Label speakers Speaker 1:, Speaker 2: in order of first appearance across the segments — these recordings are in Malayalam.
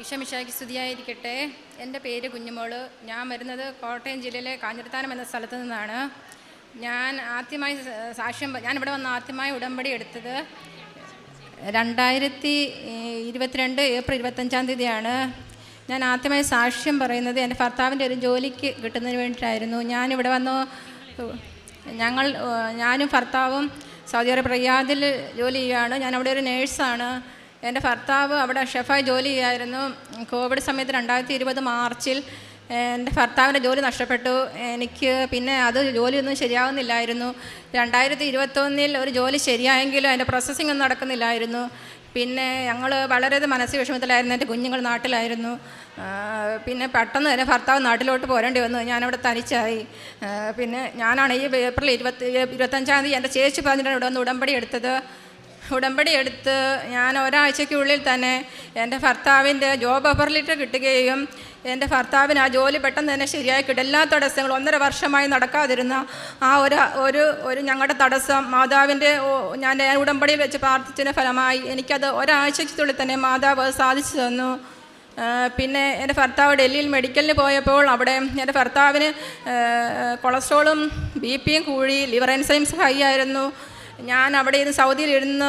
Speaker 1: ഈശമിഷായ്ക്ക് സ്തുതിയായിരിക്കട്ടെ. എന്റെ പേര് കുഞ്ഞുമോൾ. ഞാൻ വരുന്നത് കോട്ടയം ജില്ലയിലെ കാഞ്ഞിരത്താനം എന്ന സ്ഥലത്തു നിന്നാണ്. ഞാൻ ആദ്യമായി സാക്ഷ്യം ഞാൻ ഇവിടെ വന്ന് ആദ്യമായി ഉടമ്പടി എടുത്തത് രണ്ടായിരത്തി ഇരുപത്തിരണ്ട് ഏപ്രിൽ ഇരുപത്തഞ്ചാം തീയതിയാണ്. ഞാൻ ആദ്യമായി സാക്ഷ്യം പറയുന്നത് എന്റെ ഭർത്താവിന്റെ ഒരു ജോലിക്ക് കിട്ടുന്നതിന് വേണ്ടിയിട്ടായിരുന്നു. ഞാനിവിടെ വന്നു ഞങ്ങൾ ഞാനും ഭർത്താവും സൗദി അറേബ്യ റിയാദിൽ ജോലി ചെയ്യുകയാണ്. ഞാൻ അവിടെ ഒരു നേഴ്സാണ്. എന്റെ ഭർത്താവ് അവിടെ ഷെഫായി ജോലി ചെയ്യായിരുന്നു. കോവിഡ് സമയത്ത് രണ്ടായിരത്തി ഇരുപത് മാർച്ചിൽ എന്റെ ഭർത്താവിന്റെ ജോലി നഷ്ടപ്പെട്ടു. എനിക്ക് പിന്നെ അത് ജോലിയൊന്നും ശരിയാവുന്നില്ലായിരുന്നു. രണ്ടായിരത്തി ഇരുപത്തൊന്നിൽ ഒരു ജോലി ശരിയായെങ്കിലും അതിന്റെ പ്രോസസ്സിംഗ് ഒന്നും നടക്കുന്നില്ലായിരുന്നു. പിന്നെ ഞങ്ങൾ വളരെ മനസ്സ് വിഷമത്തിലായിരുന്നു എന്റെ കുഞ്ഞുങ്ങൾ നാട്ടിലായിരുന്നു. പിന്നെ പെട്ടെന്ന് തന്നെ ഭർത്താവ് നാട്ടിലോട്ട് പോരേണ്ടി വന്നു. ഞാനവിടെ തനിച്ചായി. പിന്നെ ഞാനാണ് ഈ ഏപ്രിൽ ഇരുപത്തി ഇരുപത്തഞ്ചാം തീയതി എന്റെ ചേച്ചി പറഞ്ഞിട്ടാണ് ഇവിടെ വന്ന് ഉടമ്പടി എടുത്തത്. ഉടമ്പടി എടുത്ത് ഞാൻ ഒരാഴ്ചയ്ക്കുള്ളിൽ തന്നെ എന്റെ ഭർത്താവിന്റെ ജോബ് ഓഫർ ലെറ്റർ കിട്ടുകയും എന്റെ ഭർത്താവിന് ആ ജോലി പെട്ടെന്ന് തന്നെ ശരിയായി കിട്ടും. എല്ലാ തടസ്സങ്ങളും ഒന്നര വർഷമായി നടക്കാതിരുന്ന ആ ഒരു ഒരു ഒരു ഞങ്ങളുടെ തടസ്സം മാതാവിന്റെ ഞാൻ ഉടമ്പടിയിൽ വെച്ച് പ്രാർത്ഥിച്ചതിന്റെ ഫലമായി എനിക്കത് ഒരാഴ്ചയ്ക്കുള്ളിൽ തന്നെ മാതാവ് സാധിച്ചു തന്നു. പിന്നെ എന്റെ ഭർത്താവ് ഡൽഹിയിൽ മെഡിക്കലിന് പോയപ്പോൾ അവിടെ എന്റെ ഭർത്താവിന് കൊളസ്ട്രോളും ബി പിയും കൂടി ലിവർ എൻസൈംസ് ഹൈ ആയിരുന്നു. ഞാൻ അവിടെ ഇരുന്ന് സൗദിയിൽ ഇരുന്ന്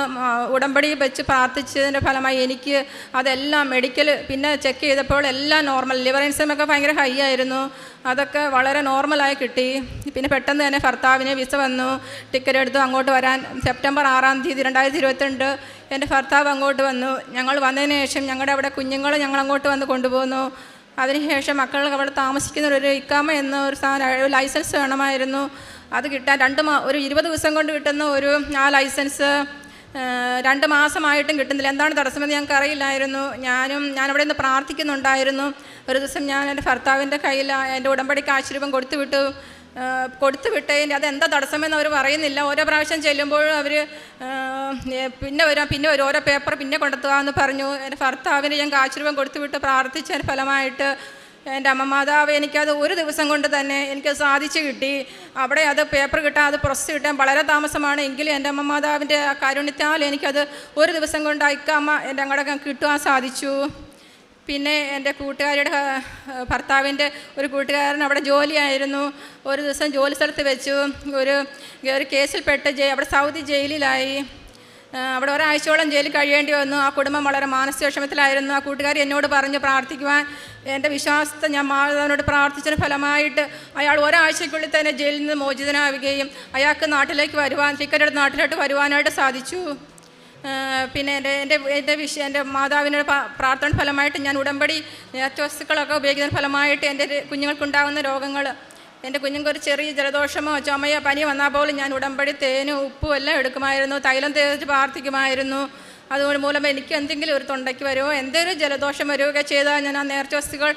Speaker 1: ഉടമ്പടി വെച്ച് പ്രാർത്ഥിച്ചതിന്റെ ഫലമായി എനിക്ക് അതെല്ലാം മെഡിക്കൽ പിന്നെ ചെക്ക് ചെയ്തപ്പോൾ എല്ലാം നോർമൽ ലിവർ എൻസൈമൊക്കെ ഭയങ്കര ഹൈ ആയിരുന്നു. അതൊക്കെ വളരെ നോർമലായി കിട്ടി. പിന്നെ പെട്ടെന്ന് തന്നെ ഭർത്താവിന് വിസ വന്നു. ടിക്കറ്റ് എടുത്തു അങ്ങോട്ട് വരാൻ സെപ്റ്റംബർ ആറാം തീയതി രണ്ടായിരത്തി ഇരുപത്തിരണ്ട് എന്റെ ഭർത്താവ് അങ്ങോട്ട് വന്നു. ഞങ്ങൾ വന്നതിന് ശേഷം ഞങ്ങളുടെ അവിടെ കുഞ്ഞുങ്ങളെ ഞങ്ങൾ അങ്ങോട്ട് വന്ന് കൊണ്ടുപോകുന്നു അതിനുശേഷം മക്കൾ അവിടെ താമസിക്കുന്ന ഒരു ഇക്കാമ എന്ന ഒരു ലൈസൻസ് വേണമായിരുന്നു. അത് കിട്ടാൻ രണ്ട് മാ ഒരു ഇരുപത് ദിവസം കൊണ്ട് കിട്ടുന്ന ഒരു ആ ലൈസൻസ് രണ്ട് മാസമായിട്ടും കിട്ടുന്നില്ല. എന്താണ് തടസ്സമെന്ന് ഞങ്ങൾക്ക് അറിയില്ലായിരുന്നു. ഞാനും ഞാൻ അവിടെ നിന്ന് പ്രാർത്ഥിക്കുന്നുണ്ടായിരുന്നു. ഒരു ദിവസം ഞാൻ എന്റെ ഭർത്താവിന്റെ കയ്യിൽ എന്റെ ഉടമ്പടിക്ക് ആശീർവം കൊടുത്തു വിട്ടു. അത് അതെന്താ തടസ്സമെന്ന് അവർ പറയുന്നില്ല. ഓരോ പ്രാവശ്യം ചെല്ലുമ്പോഴും അവർ പിന്നെ വരാം പിന്നെ വരും. ഓരോ പേപ്പർ പിന്നെ കൊണ്ടെത്തുക എന്ന് പറഞ്ഞു. എന്റെ ഭർത്താവിന് ഞങ്ങൾക്ക് ആശീർവം കൊടുത്തു വിട്ട് പ്രാർത്ഥിച്ചതിന് ഫലമായിട്ട് എന്റെ അമ്മ മാതാവ് എനിക്കത് ഒരു ദിവസം കൊണ്ട് തന്നെ എനിക്ക് സാധിച്ചു കിട്ടി. അവിടെ അത് പേപ്പർ കിട്ടാൻ അത് പ്രസ് കിട്ടാൻ വളരെ താമസമാണ്. എങ്കിലും എന്റെ അമ്മ മാതാവിന്റെ ആ കാരുണ്യത്താൽ എനിക്കത് ഒരു ദിവസം കൊണ്ട് അയക്കാമ്മ എന്റെ അങ്ങോട്ടൊക്കെ കിട്ടുവാൻ സാധിച്ചു. പിന്നെ എന്റെ കൂട്ടുകാരിയുടെ ഭർത്താവിന്റെ ഒരു കൂട്ടുകാരൻ അവിടെ ജോലിയായിരുന്നു. ഒരു ദിവസം ജോലി സ്ഥലത്ത് വെച്ചു. ഒരു ഒരു കേസിൽപ്പെട്ട് അവിടെ സൗദി ജയിലിലായി. അവിടെ ഒരാഴ്ചയോളം ജയിലിൽ കഴിയേണ്ടി വന്നു. ആ കുടുംബം വളരെ മാനസിക വിഷമത്തിലായിരുന്നു ആ കൂട്ടുകാരി എന്നോട് പറഞ്ഞ് പ്രാർത്ഥിക്കുവാൻ എന്റെ വിശ്വാസത്തെ ഞാൻ മാതാവിനോട് പ്രാർത്ഥിച്ചതിന് ഫലമായിട്ട് അയാൾ ഒരാഴ്ചയ്ക്കുള്ളിൽ തന്നെ ജയിലിൽ നിന്ന് മോചിതനാവുകയും അയാൾക്ക് നാട്ടിലേക്ക് വരുവാൻ ടിക്കറ്റ് നാട്ടിലോട്ട് വരുവാനായിട്ട് സാധിച്ചു. പിന്നെ എന്റെ എന്റെ എന്റെ വിഷ എന്റെ മാതാവിന്റെ പ്രാർത്ഥന ഫലമായിട്ട് ഞാൻ ഉടമ്പടി വസ്തുക്കളൊക്കെ ഉപയോഗിക്കുന്നതിന് ഫലമായിട്ട് എന്റെ കുഞ്ഞുങ്ങൾക്കുണ്ടാകുന്ന രോഗങ്ങൾ എന്റെ കുഞ്ഞുങ്ങൾക്ക് ഒരു ചെറിയ ജലദോഷമോ ചുമയോ പനി വന്നാൽ പോലും ഞാൻ ഉടമ്പടി തേനും ഉപ്പും എല്ലാം എടുക്കുമായിരുന്നു. തൈലം തേച്ച് പ്രാർത്ഥിക്കുമായിരുന്നു. അതുകൊണ്ട് മൂലം എനിക്ക് എന്തെങ്കിലും ഒരു തൊണ്ടയ്ക്ക് വരുമോ? എന്തെങ്കിലും ജലദോഷം വരികയൊക്കെ ചെയ്താൽ ഞാൻ ആ നേർച്ച വസ്തുക്കൾ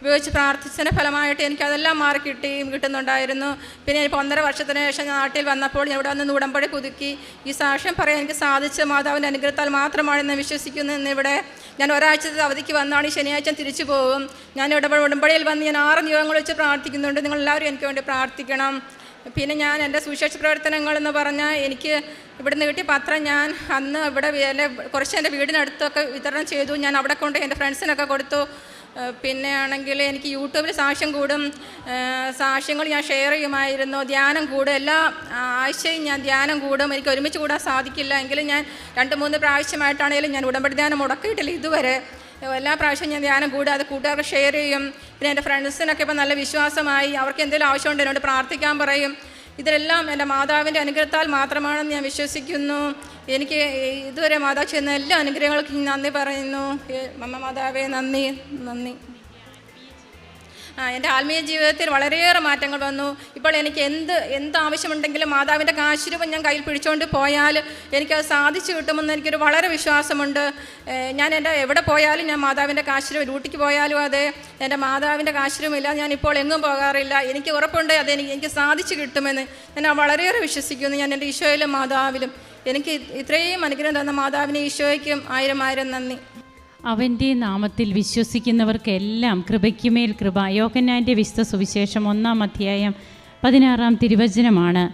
Speaker 1: ഉപയോഗിച്ച് പ്രാർത്ഥിച്ചതിന്റെ ഫലമായിട്ട് എനിക്കതെല്ലാം മാറി കിട്ടിയും കിട്ടുന്നുണ്ടായിരുന്നു. പിന്നെ ഇപ്പോൾ ഒന്നര വർഷത്തിന് ശേഷം നാട്ടിൽ വന്നപ്പോൾ ഞാൻ ഇവിടെ വന്ന് ഉടമ്പടി പുതുക്കി. ഈ സാക്ഷ്യം പറയാൻ എനിക്ക് സാധിച്ച മാതാവിന്റെ അനുഗ്രഹത്താൽ മാത്രമാണെന്ന് വിശ്വസിക്കുന്നു ഇന്നിവിടെ. ഞാൻ ഒരാഴ്ചത്തെ അവധിക്ക് വന്നാണ് ഈ ശനിയാഴ്ച തിരിച്ചു പോകും ഞാൻ ഇവിടെ ഉടമ്പടിയിൽ വന്ന് ഞാൻ ആറ് നിയോഗങ്ങൾ വെച്ച് പ്രാർത്ഥിക്കുന്നുണ്ട്. നിങ്ങളെല്ലാവരും എനിക്ക് വേണ്ടി പ്രാർത്ഥിക്കണം. പിന്നെ ഞാൻ എന്റെ സുവിശേഷ പ്രവർത്തനങ്ങൾ എന്ന് പറഞ്ഞാൽ എനിക്ക് ഇവിടുന്ന് കിട്ടിയ പത്രം ഞാൻ അന്ന് ഇവിടെ കുറച്ച് എന്റെ വീടിനടുത്തൊക്കെ വിതരണം ചെയ്തു. ഞാൻ അവിടെ കൊണ്ട് എന്റെ ഫ്രണ്ട്സിനൊക്കെ കൊടുത്തു. പിന്നെ ആണെങ്കിൽ എനിക്ക് യൂട്യൂബിൽ സാക്ഷ്യം കൂടും. സാക്ഷ്യങ്ങൾ ഞാൻ ഷെയർ ചെയ്യുമായിരുന്നു. ധ്യാനം കൂടും. എല്ലാ ആഴ്ചയും ഞാൻ ധ്യാനം കൂടും. എനിക്ക് ഒരുമിച്ച് കൂടാൻ സാധിക്കില്ല എങ്കിലും ഞാൻ രണ്ട് മൂന്ന് പ്രാവശ്യമായിട്ടാണെങ്കിലും ഞാൻ ഉടമ്പടി ധ്യാനം മുടക്കിയിട്ടില്ല ഇതുവരെ. എല്ലാ പ്രാവശ്യവും ഞാൻ ധ്യാനം കൂടും. അത് കൂട്ടുകാർക്ക് ഷെയർ ചെയ്യും. പിന്നെ എന്റെ ഫ്രണ്ട്സിനൊക്കെ ഇപ്പം നല്ല വിശ്വാസമായി. അവർക്ക് എന്തെങ്കിലും ആവശ്യമുണ്ട് എന്നോട് പ്രാർത്ഥിക്കാൻ പറയും. ഇതിലെല്ലാം എന്റെ മാതാവിന്റെ അനുഗ്രഹത്താൽ മാത്രമാണെന്ന് ഞാൻ വിശ്വസിക്കുന്നു. എനിക്ക് ഇതുവരെ മാതാവ് ചെയ്യുന്ന എല്ലാ അനുഗ്രഹങ്ങൾക്കും നന്ദി പറയുന്നു. അമ്മ മാതാവേ നന്ദി നന്ദി. എന്റെ ആത്മീയ ജീവിതത്തിൽ വളരെയേറെ മാറ്റങ്ങൾ വന്നു. ഇപ്പോൾ എനിക്ക് എന്ത് എന്ത് ആവശ്യമുണ്ടെങ്കിലും മാതാവിന്റെ കാശുരൂപം ഞാൻ കയ്യിൽ പിടിച്ചുകൊണ്ട് പോയാൽ എനിക്കത് സാധിച്ചു കിട്ടുമെന്ന് എനിക്കൊരു വളരെ വിശ്വാസമുണ്ട്. ഞാൻ എന്റെ എവിടെ പോയാലും ഞാൻ മാതാവിന്റെ കാശുരൂപം ഡ്യൂട്ടിക്ക് പോയാലും അതെ എന്റെ മാതാവിന്റെ കാശുരൂപമില്ല ഞാൻ ഇപ്പോൾ എങ്ങും പോകാറില്ല. എനിക്ക് ഉറപ്പുണ്ട് അത് എനിക്ക് എനിക്ക് സാധിച്ചു കിട്ടുമെന്ന്. ഞാൻ വളരെയേറെ വിശ്വസിക്കുന്നു. ഞാൻ എന്റെ ഈശോയിലും മാതാവിലും. എനിക്ക് ഇത്രയും അനുഗ്രഹം തന്ന മാതാവിനെ ഈശോയ്ക്കും ആയിരം ആയിരം നന്ദി.
Speaker 2: അവന്റെ നാമത്തിൽ വിശ്വസിക്കുന്നവർക്കെല്ലാം കൃപയ്ക്കുമേൽ കൃപ. യോഹന്നാന്റെ വിശുദ്ധ സുവിശേഷം ഒന്നാം അധ്യായം പതിനാറാം തിരുവചനമാണ്.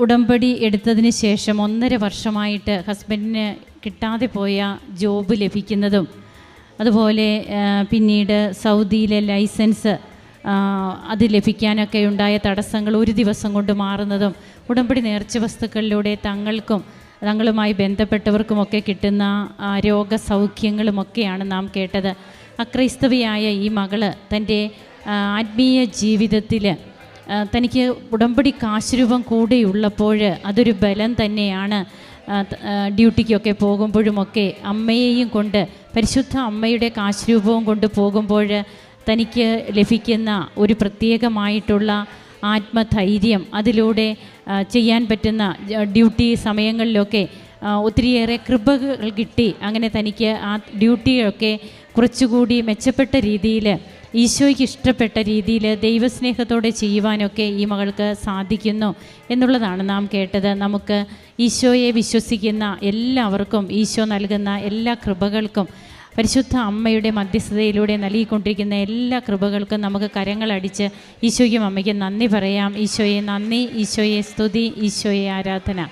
Speaker 2: ഉടമ്പടി എടുത്തതിന് ശേഷം ഒന്നര വർഷമായിട്ട് ഹസ്ബൻഡിന് കിട്ടാതെ പോയ ജോബ് ലഭിക്കുന്നതും അതുപോലെ പിന്നീട് സൗദിയിലെ ലൈസൻസ് അത് ലഭിക്കാനൊക്കെ ഉണ്ടായ തടസ്സങ്ങൾ ഒരു ദിവസം കൊണ്ട് മാറുന്നതും ഉടമ്പടി നേർച്ച വസ്തുക്കളിലൂടെ തങ്ങൾക്കും തങ്ങളുമായി ബന്ധപ്പെട്ടവർക്കുമൊക്കെ കിട്ടുന്ന രോഗസൗഖ്യങ്ങളുമൊക്കെയാണ് നാം കേട്ടത്. അക്രൈസ്തവിയായ ഈ മകൾ തന്റെ ആത്മീയ ജീവിതത്തിൽ തനിക്ക് ഉടമ്പടി കാശുരൂപം കൂടെയുള്ളപ്പോൾ അതൊരു ബലം തന്നെയാണ് ഡ്യൂട്ടിക്കൊക്കെ പോകുമ്പോഴുമൊക്കെ അമ്മയെയും കൊണ്ട് പരിശുദ്ധ അമ്മയുടെ കാശുരൂപവും കൊണ്ട് പോകുമ്പോൾ തനിക്ക് ലഭിക്കുന്ന ഒരു പ്രത്യേകമായിട്ടുള്ള ആത്മധൈര്യം അതിലൂടെ ചെയ്യാൻ പറ്റുന്ന ഡ്യൂട്ടി സമയങ്ങളിലൊക്കെ ഒത്തിരിയേറെ കൃപകൾ കിട്ടി. അങ്ങനെ തനിക്ക് ആ ഡ്യൂട്ടിയൊക്കെ കുറച്ചുകൂടി മെച്ചപ്പെട്ട രീതിയിൽ ഈശോയ്ക്ക് ഇഷ്ടപ്പെട്ട രീതിയിൽ ദൈവസ്നേഹത്തോടെ ചെയ്യുവാനൊക്കെ ഈ മകൾക്ക് സാധിക്കുന്നു എന്നുള്ളതാണ് നാം കേട്ടത്. നമുക്ക് ഈശോയെ വിശ്വസിക്കുന്ന എല്ലാവർക്കും ഈശോ നൽകുന്ന എല്ലാ കൃപകൾക്കും പരിശുദ്ധ അമ്മയുടെ മധ്യസ്ഥതയിലൂടെ നൽകിക്കൊണ്ടിരിക്കുന്ന എല്ലാ കൃപകൾക്കും നമുക്ക് കരങ്ങളടിച്ച് ഈശോയ്ക്കും അമ്മയ്ക്കും നന്ദി പറയാം. ഈശോയെ നന്ദി ഈശോയെ സ്തുതി ഈശോയെ ആരാധന.